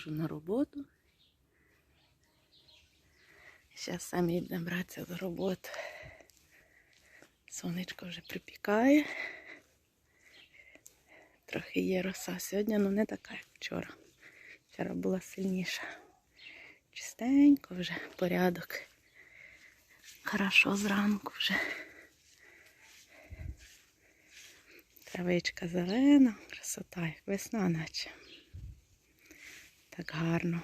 Сережу на роботу. Зараз самі йдемо братися за роботу. Сонечко вже припікає. Трохи є роса сьогодні, але не така, як вчора. Вчора була сильніша. Чистенько вже порядок. Хорошо зранку вже. Травичка зелена, красота, як весна, наче. Так гарно.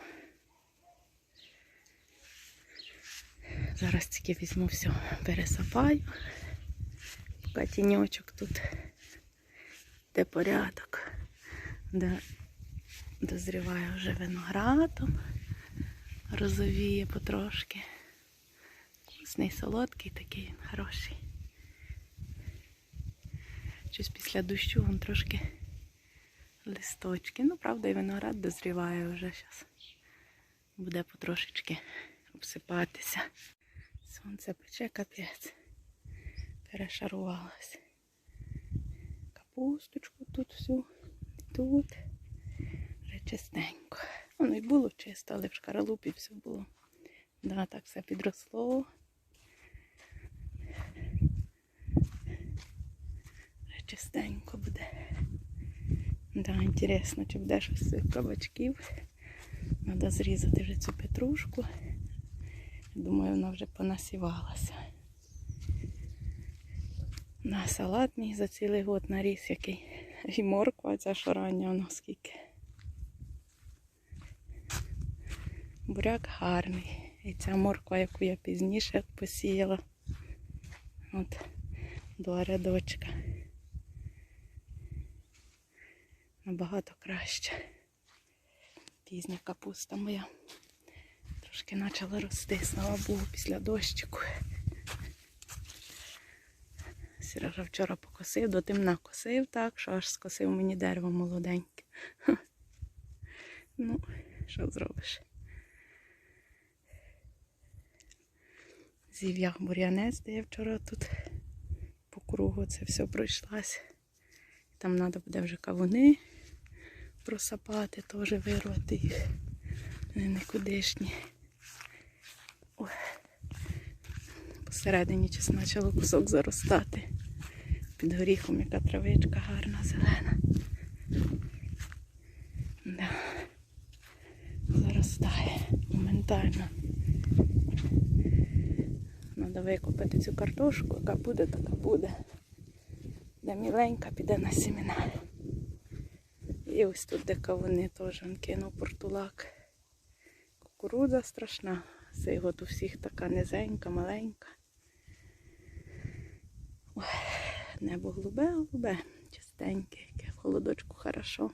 Зараз тільки візьму все, пересапаю. Поки тіньочок тут де порядок, де дозріває вже виноградом, розовіє потрошки. Вкусний, солодкий такий він хороший. Щось після дощу вон трошки листочки. Ну, правда, і виноград дозріває вже зараз. Буде потрошечки обсипатися. Сонце пече капець. Перешарувалося. Капусточку тут всю, тут. Вже чистенько. Воно й було чисто, але в шкаралупі все було. Да, так все підросло. Вже чистенько буде. Да, інтересно, чи буде щось з цих кабачків. Треба зрізати вже цю петрушку. Думаю, вона вже понасівалася. На салат мій за цілий год наріс який. І морква ця що рання воно скільки. Буряк гарний. І ця морква, яку я пізніше посіяла. От два рядочка. Набагато краще. Пізня капуста моя. Трошки почала рости, слава Богу, після дощику. Сережа вчора покосив, до темна косив так, що аж скосив мені дерево молоденьке. Ну, що зробиш? Зів'я бур'янець, де я вчора тут по кругу це все пройшлась. Там треба буде вже кавуни просапати, теж вирвати їх. Вони никудишні. Посередині час почало кусок заростати. Під горіхом яка травичка гарна, зелена. Да. Заростає моментально. Треба викопати цю картошку, яка буде, така буде. Де міленька піде на сімена. І ось тут де кавуни теж кинув портулак. Кукурудза страшна. Це от у всіх така низенька, маленька. Ой, небо голубе, голубе, чистеньке, яке в холодочку хорошо.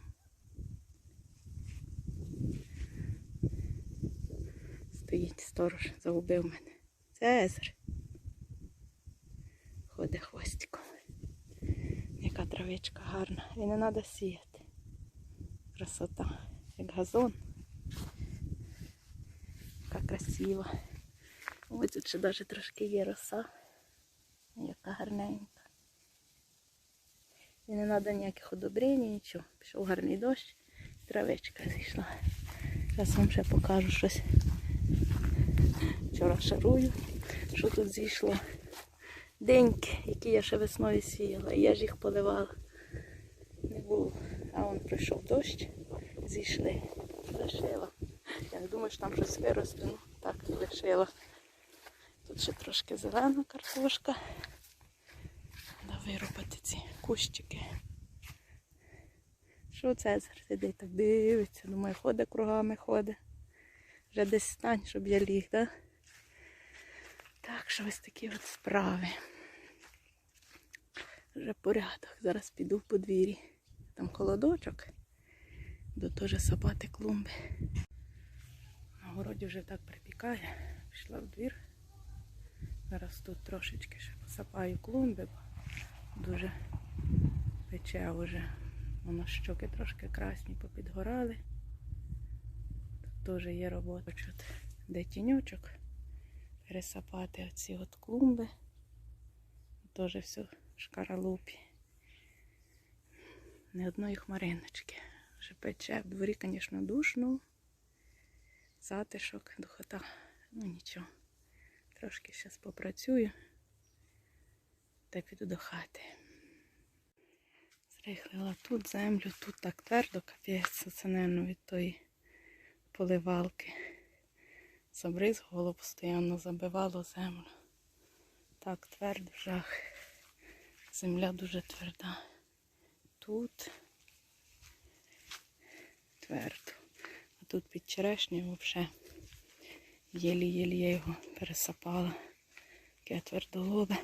Стоїть сторож, загубив мене. Цезар. Ходить хвостиком. Яка травичка гарна. І не треба сіяти. Красота, як газон. Яка красива. Ось тут ще навіть трошки є роса. Яка гарненька. І не треба ніяких одобрень, нічого. Пішов гарний дощ, травичка зійшла. Зараз вам ще покажу щось. Вчора шарую, що тут зійшло. Деньки, які я ще весною сіяла. Я ж їх поливала. Не було. А он пройшов дощ, зійшли. Лишила. Я не думаю, що там щось виросте, ну так лишила. Тут ще трошки зелена картошка. Треба виробити ці кущики. Що Цезар сидить так дивиться, думаю, ходить кругами ходить. Вже десь стань, щоб я ліг, так? Так що ось такі от справи. Вже порядок. Зараз піду в подвір'ї. Там холодочок. До теж сапати клумби. На городі вже так припікає. Пішла в двір. Зараз тут трошечки ще посапаю клумби, бо дуже пече вже. Воно щоки трошки красні попідгорали. Тут теж є робота. Чут, де тіньочок. Пересапати оці от клумби. Теж все в шкаралупі. Не одної хмариночки. Вже пече в дворі, звісно, душно. затишок, духота. Ну нічого. Трошки зараз попрацюю та піду до хати. Зрихлила тут землю, тут так твердо, капець, це, мабуть, від тої поливалки. Забризгувало постійно, забивало землю. Так, твердо жах. Земля дуже тверда. Тут твердо. А тут під черешнею взагалі єлі-єлі я його пересапала. Таке твердолобе.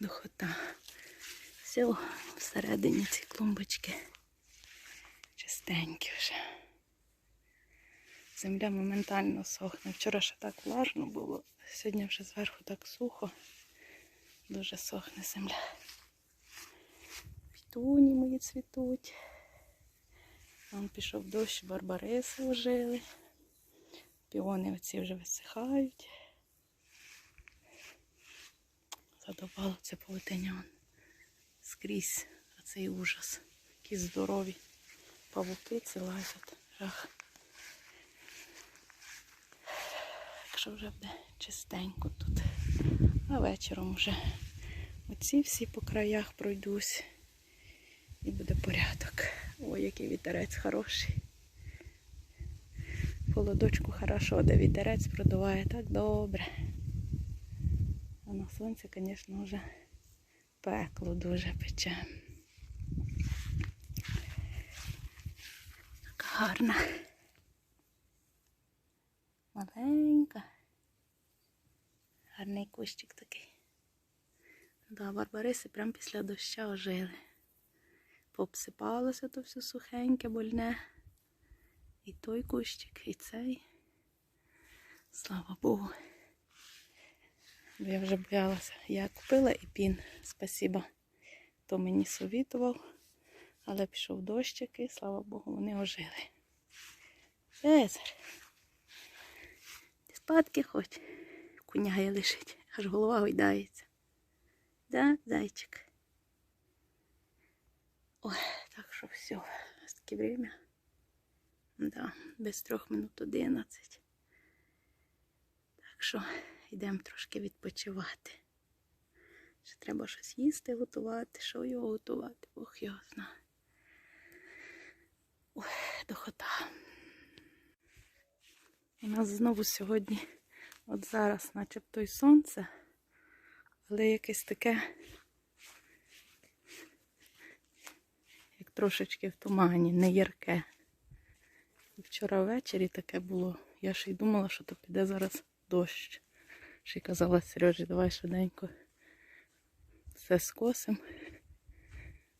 Духота. Все, всередині ці клумбочки чистенькі вже. Земля моментально сохне. Вчора ще так влажно було, сьогодні вже зверху так сухо. Дуже сохне земля. Пітуні мої цвітуть. Вон пішов дощ, барбариси ожили. Піони оці вже висихають. Задовбало це вон. Скрізь оцей ужас. Які здорові павуки ці лазять. Жах. Якщо вже буде чистенько тут. А вечором вже оці всі по краях пройдусь. І буде порядок. Ой, який вітерець хороший. Холодочку хорошо, де вітерець продуває так добре. А на сонці, звісно, вже пекло дуже пече. Така гарна. Маленька. Гарний кущик такий. Да, барбариси прямо після доща ожили. Пообсипалося то все сухеньке, больне. І той кущик, і цей. Слава Богу. Я вже боялася. Я купила і пін, спасіба. То мені совітував, але пішов дощик і, слава Богу, вони ожили. Цезар. Спадки хоч. Куняє лишить, аж голова гойдається. Да, зайчик. Ой, так що все. Ось таке время. Да, без трьох минут одинадцять. Так що йдемо трошки відпочивати. Ще треба щось їсти, готувати, що його готувати, Бог його знає. Ой, дохота. У нас знову сьогодні, от зараз, начебто й сонце, але якесь таке, як трошечки в тумані, не ярке. Вчора ввечері таке було. Я ще й думала, що то піде зараз дощ. Ще й казала Сережі, давай швиденько все скосим,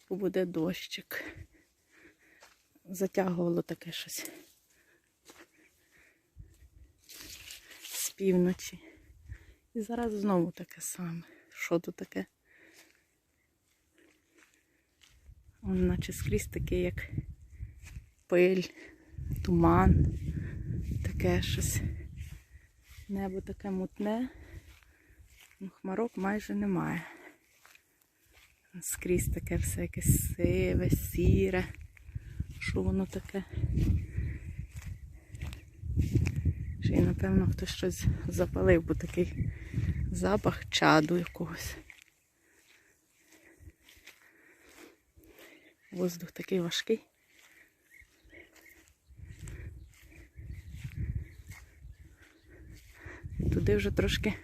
бо буде дощик. Затягувало таке щось півночі. І зараз знову таке саме. Що тут таке? Он наче скрізь таке, як пиль, туман, таке щось. Небо таке мутне, ну, хмарок майже немає. Скрізь таке все якесь сиве, сіре. Що воно таке? Ще й, напевно, хтось щось запалив, бо такий запах чаду якогось. Воздух такий важкий. Туди вже трошки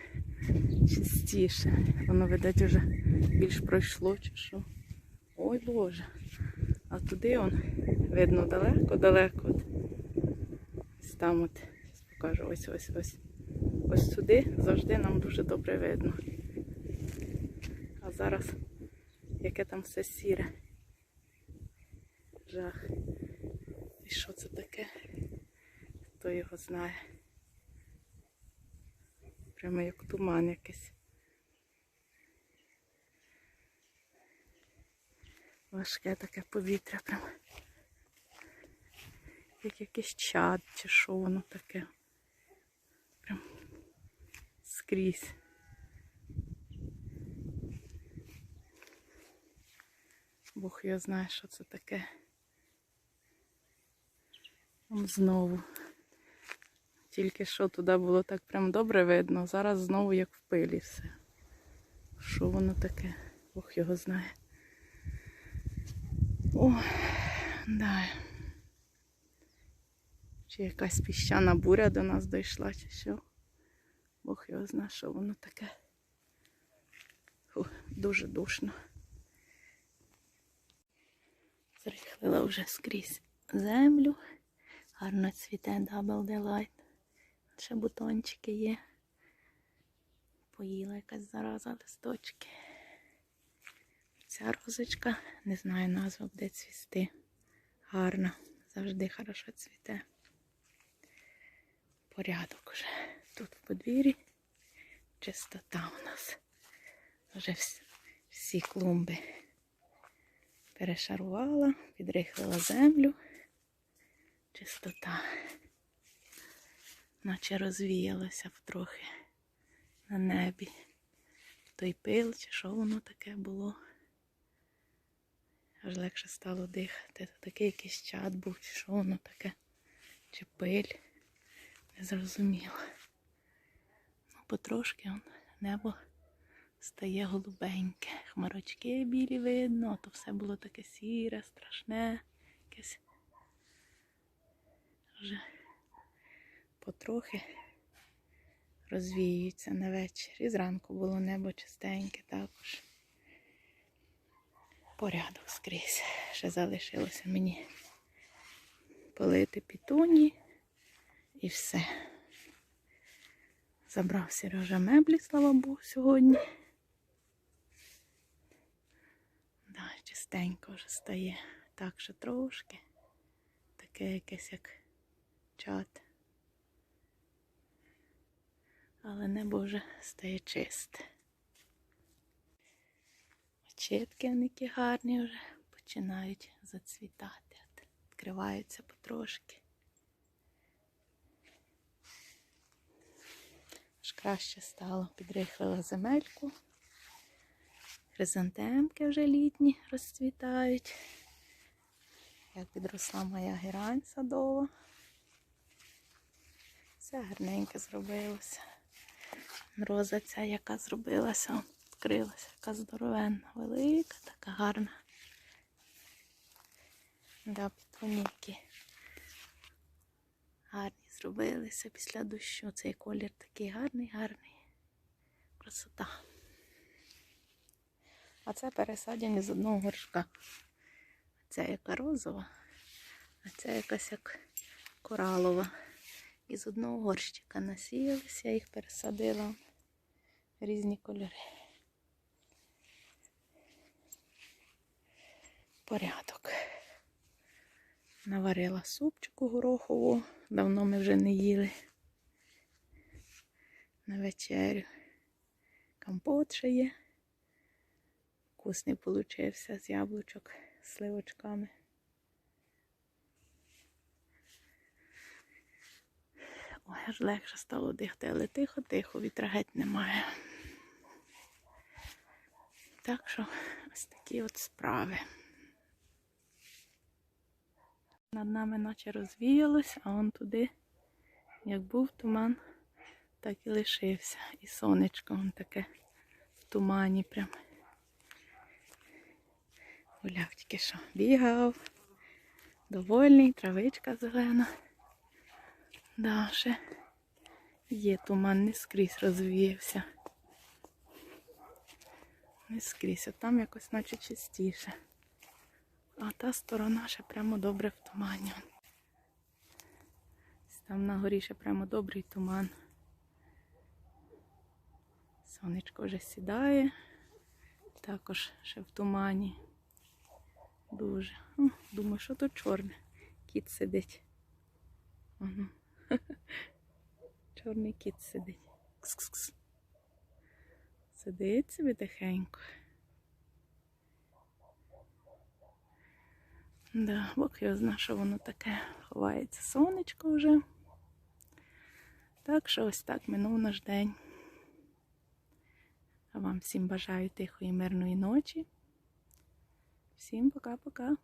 чистіше. Воно, видать, вже більш пройшло чи що. Ой Боже. А туди он видно далеко-далеко. Ось там от. Покажу ось ось ось. Ось сюди завжди нам дуже добре видно. А зараз яке там все сіре. Жах. І що це таке? Хто його знає? Прямо як туман якийсь. Важке таке повітря прямо. Як якийсь чад чи що воно таке. Прям скрізь. Бог його знає, що це таке. Знову. Тільки що туди було так прям добре видно, зараз знову як в пилі все. Що воно таке? Бог його знає. О, да. Чи якась піщана буря до нас дійшла, чи що. Бог його знає, що воно таке. Фу, дуже душно. Зрихлила вже скрізь землю. Гарно цвіте Double Delight. Ще бутончики є. Поїла якась зараза листочки. Ця розочка, не знаю назву, де цвісти. Гарна, завжди хорошо цвіте. Порядок уже. Тут в подвір'ї чистота у нас. Вже всі, клумби перешарувала, підрихлила землю. Чистота. Наче розвіялося втрохи на небі. Той пил, чи що воно таке було. Аж легше стало дихати. Такий якийсь чад був, чи що воно таке, чи пиль. Зрозуміло. Ну, потрошки он, небо стає голубеньке. Хмарочки білі видно, то все було таке сіре, страшне, якесь вже потрохи розвіюються на вечір. І зранку було небо чистеньке також. Порядок скрізь. Ще залишилося мені полити пітуні і все. Забрав Сережа меблі, слава Богу, сьогодні. Да, чистенько вже стає. Так що трошки. Таке якесь як чат. Але небо вже стає чисте. Очітки вони гарні вже починають зацвітати. Відкриваються потрошки. Аж краще стало, підрихлила земельку. Хризантемки вже літні розцвітають. Як підросла моя герань садова. Все гарненьке зробилося. Роза ця, яка зробилася, відкрилася, яка здоровенна, велика, така гарна. Да, пітуніки. Гарні зробилися після дощу. Цей колір такий гарний, гарний. Красота. А це пересадені з одного горшка. Ця яка розова, а ця якась як коралова. І з одного горщика насіялися, я їх пересадила в різні кольори. Порядок. Наварила супчику горохову, давно ми вже не їли на вечерю. Компот ще є. Вкусний получився з яблучок, сливочками. Ой, аж легше стало дихати, але тихо-тихо, вітра геть немає. Так що ось такі от справи. Над нами наче розвіялось, а он туди, як був туман, так і лишився. І сонечко он таке в тумані прям. Гуляв тільки що бігав. Довольний, травичка зелена. Да, ще є туман, не скрізь розвіявся. Не скрізь, а там якось наче чистіше. А та сторона ще прямо добре в тумані. Там на горі ще прямо добрий туман. Сонечко вже сідає, також ще в тумані. Дуже. О, думаю, що тут чорне. Кіт сидить. Ага. Чорний кіт сидить. Кс-кс-кс. Сидить собі тихенько. Да, Бог його знає, що воно таке. Ховається сонечко вже. Так що ось так минув наш день. А вам всім бажаю тихої, мирної ночі. Всім пока-пока.